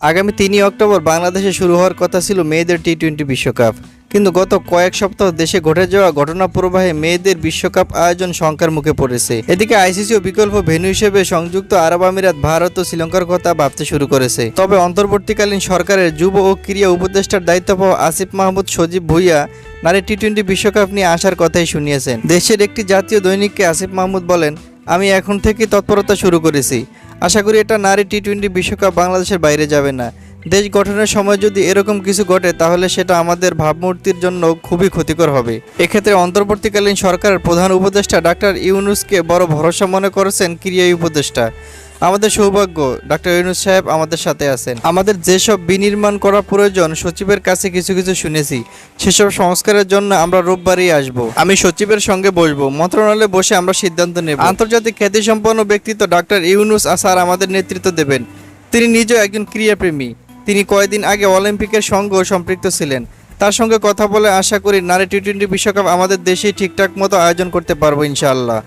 আগামী তিনই অক্টোবর বাংলাদেশে শুরু হওয়ার কথা ছিল মেয়েদের টি টোয়েন্টি বিশ্বকাপ। কিন্তু গত কয়েক সপ্তাহ দেশে ঘটে যাওয়া ঘটনা প্রবাহে মেয়েদের বিশ্বকাপ আয়োজন শঙ্কার মুখে পড়েছে। এদিকে আইসিসিও বিকল্প ভেন্যু হিসেবে সংযুক্ত আরব আমিরাত, ভারত ও শ্রীলঙ্কার কথা ভাবতে শুরু করেছে। তবে অন্তর্বর্তীকালীন সরকারের যুব ও ক্রীড়া উপদেষ্টার দায়িত্ব পাওয়া আসিফ মাহমুদ সজীব ভুইয়া নারী টি টোয়েন্টি বিশ্বকাপ নিয়ে আসার কথাই শুনিয়েছেন। দেশের একটি জাতীয় দৈনিককে আসিফ মাহমুদ বলেন, আমি এখন থেকে তৎপরতা শুরু করেছি। আশা করি এটা নারী টি টোয়েন্টি বিশ্বকাপ বাংলাদেশের বাইরে যাবে না। দেশ গঠনের সময় যদি এরকম কিছু ঘটে, তাহলে সেটা আমাদের ভাবমূর্তির জন্য খুবই ক্ষতিকর হবে। এক্ষেত্রে অন্তর্বর্তীকালীন সরকারের প্রধান উপদেষ্টা ডাক্তার ইউনুসকে বড় ভরসা মনে করেছেন ক্রিয়া উপদেষ্টা। আমাদের সৌভাগ্য, ডাক্তার ইউনুস সাহেব আমাদের সাথে আছেন। আমাদের যেসব বিনির্মাণ করা প্রয়োজন, সচিবের কাছে কিছু কিছু শুনেছি। সেসব সংস্কারের জন্য আমরা রোববারই আসব। আমি সচিবের সঙ্গে বসবো। মন্ত্রণালয়ে বসে আমরা সিদ্ধান্ত নেব। আন্তর্জাতিক খ্যাতিসম্পন্ন ব্যক্তিত্ব ডাক্তার ইউনুস আসার আমাদের নেতৃত্ব দেবেন। তিনি নিজেও একজন ক্রীড়াপ্রেমী। তিনি কয়েকদিন আগে অলিম্পিকের সঙ্গেও সম্পৃক্ত ছিলেন। তার সঙ্গে কথা বলে আশা করি নারী টি টোয়েন্টি বিশ্বকাপ আমাদের দেশেই ঠিকঠাক মতো আয়োজন করতে পারব ইনশাআল্লাহ।